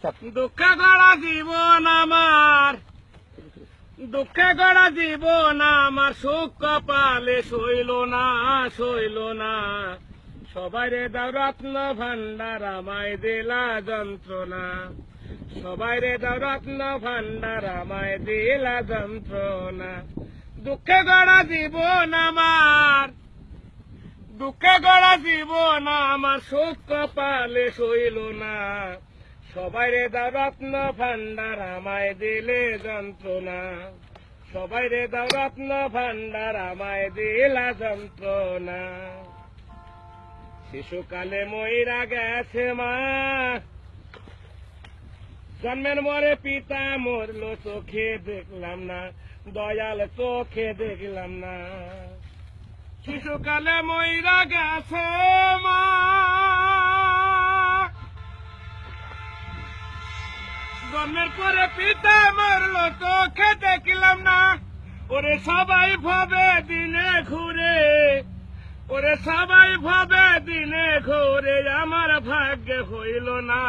Start দুঃখে গড়া জীবন আমার, দুঃখে গড়া জীবন আমার, সুখ কপালে সইল না সইল না। সবাই রে দাও রত্ন ভান্ডার আমায় দিলা যন্ত্রণা। সবাই রে দাও রত্ন ভান্ডার আমায় দিলা যন্ত্রণা। দুঃখে গড়া জীবন আমার, দুঃখে গড়া জীবন আমার, সুখ কপালে সইল না। সবাই রে দাও রত্ন ভান্ডার আমায় দিলে যন্ত্রণা। সবাই রে দাও রত্ন ভান্ডার আমায় দিলা যন্ত্রণা। শিশুকালে ময়রা গেছে মা। জন্মের মরে পিতা মরলো চোখে দেখলাম না, দয়াল চোখে দেখলাম না। শিশুকালে ময়রা গেছে মা। জন্মের পরে পিতা মরলো, চোখে দেখলাম না। ওরে সবাই ভাবে দিনে ঘুরে, ওরে সবাই ভাবে দিনে ঘুরে, আমার ভাগ্যে হইল না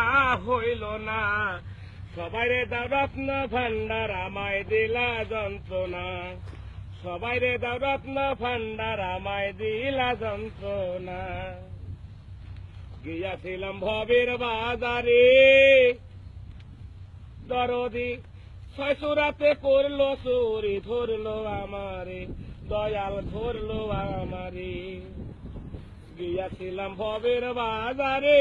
হইল না। সবাই রে দাও রত্ন ভান্ডার আমায় দিলা যন্ত্রণা। সবাই রে দাও রত্ন ভান্ডার আমায় দিলা যন্ত্রণা। গিয়াছিলাম ভবের বাজারে দরদি ছয়শোরাতে করল সুরি ধরলো আমারে, দয়াল ধরলো আমারে। গিয়াছিলাম ভবের বাজারে।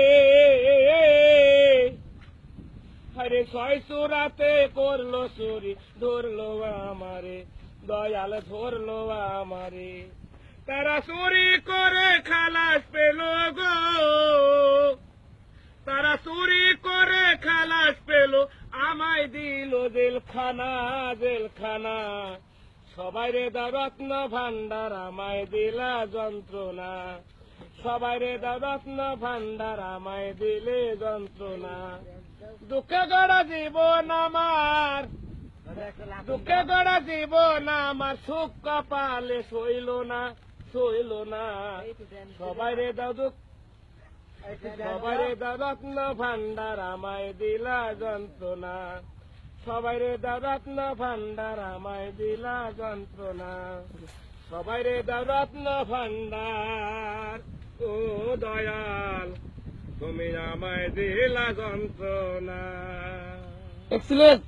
আরে ছয়শোরাতে করল চুরি, ধরলো আমারে, দয়াল ধরলো আমারে। তারা চুরি করে খালাস পেল গো। তারা পেল আমায় দিল জেলখানা জেলখানা। সবাই রে দা রত্ন ভান্ডার আমায় দিলা যন্ত্রণা। সবাই রে দা রত্ন ভান্ডার আমায় দিলে যন্ত্রণা। দুঃখে গড়া জীবন আমার, দুঃখে গড়া জীবন আমার, সুখ কপালে সইল না সইল না। সবাই রে দাও দুঃখ সবাই দাও ভান্ডার আমায় দিলা যন্ত্রণা। সবাই রে দাও রত্ন ভান্ডার আমায় দিলা যন্ত্রণা। সবাই রে দাও রত্ন ভান্ডার, ও দয়াল, তুমি আমায় দিলা যন্ত্রণা। এক্সিলেন্ট